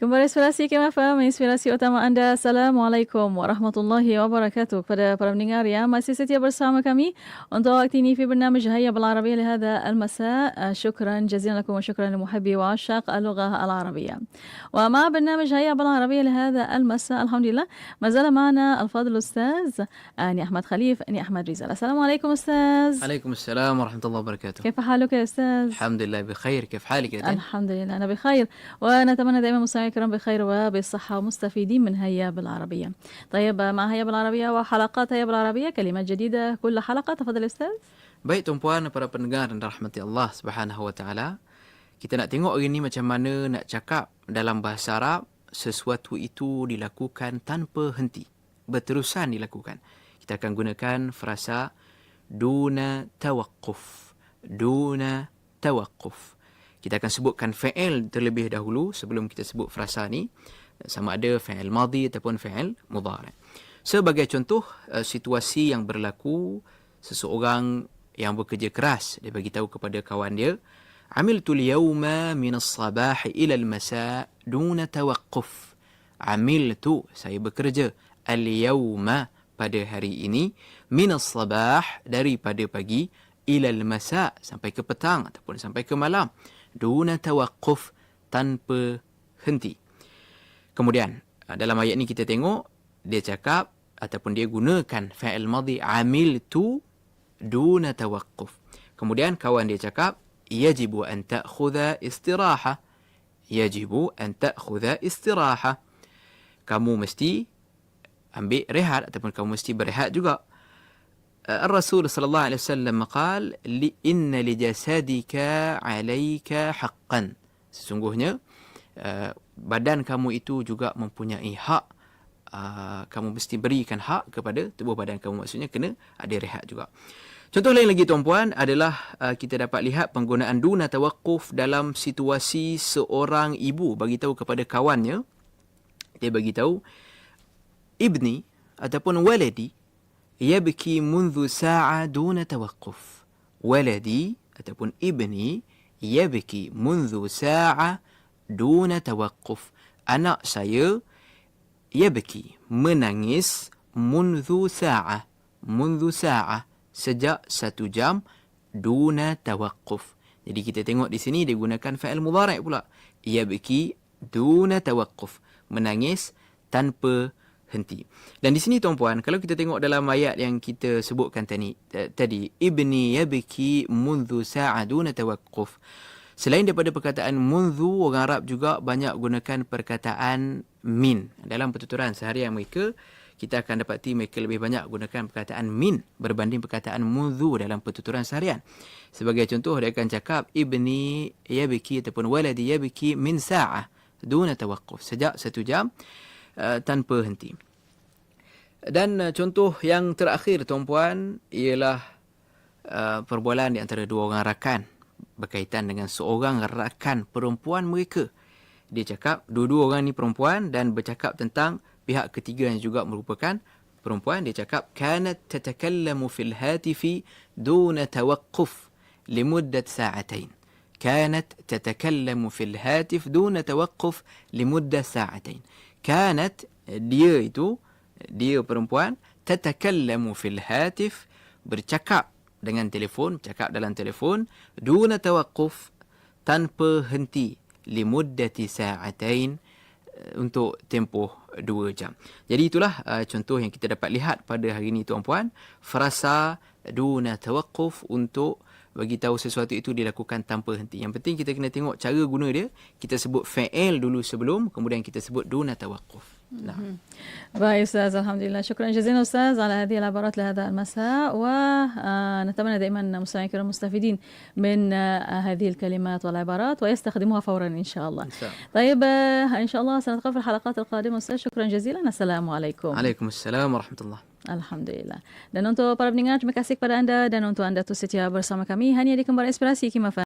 Kembali inspirasi KMFM, inspirasi utama anda. Assalamualaikum warahmatullahi wabarakatuh. Kepada para pendengar yang masih setia bersama kami untuk waktu ini في برنامج هيا بالعربية لهذا المساء شكرا جزيلا لكم وشكرا لمحبي وعشاق اللغة العربية ومع برنامج هيا بالعربية لهذا المساء الحمد لله ما زال معنا الفاضل الأستاذ أني أحمد خليف أني أحمد رزال السلام عليكم أستاذ عليكم السلام ورحمة الله وبركاته كيف حالك يا أستاذ؟ الحمد لله بخير كيف حالك يا الحمد لله أنا بخير ونتمنى دائما مستمعي الكرام بخير وبالصحة ومستفيدين من هيا بالعربية طيب مع هيا بالعربية وحلقات هيا بالعربية كلمات جديدة كل حلقة تفضل أستاذ Baik tuan-puan para pendengar dan rahmati Allah Subhanahu wa taala. Kita nak tengok hari ni macam mana nak cakap dalam bahasa Arab sesuatu itu dilakukan tanpa henti, berterusan dilakukan. Kita akan gunakan frasa duna tawaqquf. Duna tawaqquf. Kita akan sebutkan fa'il terlebih dahulu sebelum kita sebut frasa ni. Sama ada fa'il madhi ataupun fa'il mudhari. Sebagai contoh eh, situasi yang berlaku seseorang yang bekerja keras dia bagi tahu kepada kawan dia amiltu al-yawma min as-sabah ila al-masa duna tawaqquf. Amiltu saya bekerja al-yawma pada hari ini min as-sabah daripada pagi ila al-masa sampai ke petang ataupun sampai ke malam duna tawaqquf tanpa henti kemudian dalam ayat ni kita tengok dia cakap ataupun dia gunakan fa'il madhi amiltu duna tawaqquf. Kemudian kawan dia cakap, yajibu an ta'khudha istiraha. Yajibu an ta'khudha istiraha. Kamu mesti ambil rehat ataupun kamu mesti berehat juga. الرسول صلى الله عليه وسلم قال إن لجسدك عليك حقا sesungguhnya badan kamu itu juga mempunyai hak kamu mesti berikan hak kepada tubuh badan kamu maksudnya kena ada rehat juga Contoh lain lagi tuan-puan adalah uh, kita dapat lihat penggunaan duna tawakuf dalam situasi seorang ibu bagi tahu kepada kawannya dia bagi tahu ibni ataupun waladi yabki منذ ساعة دون توقف waladi ataupun ibni yabki منذ ساعة دون توقف anak saya yabki menangis منذ ساعة منذ ساعة sejak satu jam duna tawaqquf. Jadi kita tengok di sini dia gunakan fa'il mudhari' pula. Ia beki duna tawaqquf. Menangis tanpa henti. Dan di sini tuan-puan, kalau kita tengok dalam ayat yang kita sebutkan tadi, tadi ibni yabki mundu sa'a duna tawaqquf. Selain daripada perkataan mundu, orang Arab juga banyak gunakan perkataan min dalam pertuturan seharian mereka kita akan dapati mereka lebih banyak gunakan perkataan min berbanding perkataan mudhu dalam pertuturan seharian. Sebagai contoh, dia akan cakap, Ibni yabiki ataupun waladi yabiki min sa'ah duna tawaqquf. Sejak satu jam uh, tanpa henti. Dan uh, contoh yang terakhir, tuan-puan, ialah uh, perbualan di antara dua orang rakan berkaitan dengan seorang rakan perempuan mereka. Dia cakap, dua-dua orang ni perempuan dan bercakap tentang pihak ketiga yang juga merupakan perempuan dia cakap kanat tatakallamu fil hatifi duna tawaqquf limuddat sa'atain kanat tatakallamu fil hatif duna tawaqquf limuddat sa'atain kanat dia itu dia perempuan tatakallamu fil hatif bercakap dengan telefon cakap dalam telefon duna tawaqquf tanpa henti limuddati sa'atain untuk tempoh dua jam. Jadi itulah uh, contoh yang kita dapat lihat pada hari ini tuan-puan. Frasa duna tawaqquf untuk bagi tahu sesuatu itu dilakukan tanpa henti. Yang penting kita kena tengok cara guna dia. Kita sebut fa'il dulu sebelum, kemudian kita sebut duna tawaqquf. نعم باي أستاذ الحمد لله شكرا جزيلا أستاذ على هذه العبارات لهذا المساء ونتمنى دائما مستمعينا الكرام مستفيدين من هذه الكلمات والعبارات ويستخدموها فورا إن شاء الله إن شاء الله. طيب إن شاء الله سنلقاكم في الحلقات القادمة أستاذ شكرا جزيلا السلام عليكم عليكم السلام ورحمة الله Alhamdulillah. Dan untuk para pendengar, terima kasih kepada anda dan untuk anda tu setia bersama kami. Hanya di Kembara Inspirasi Kimafa.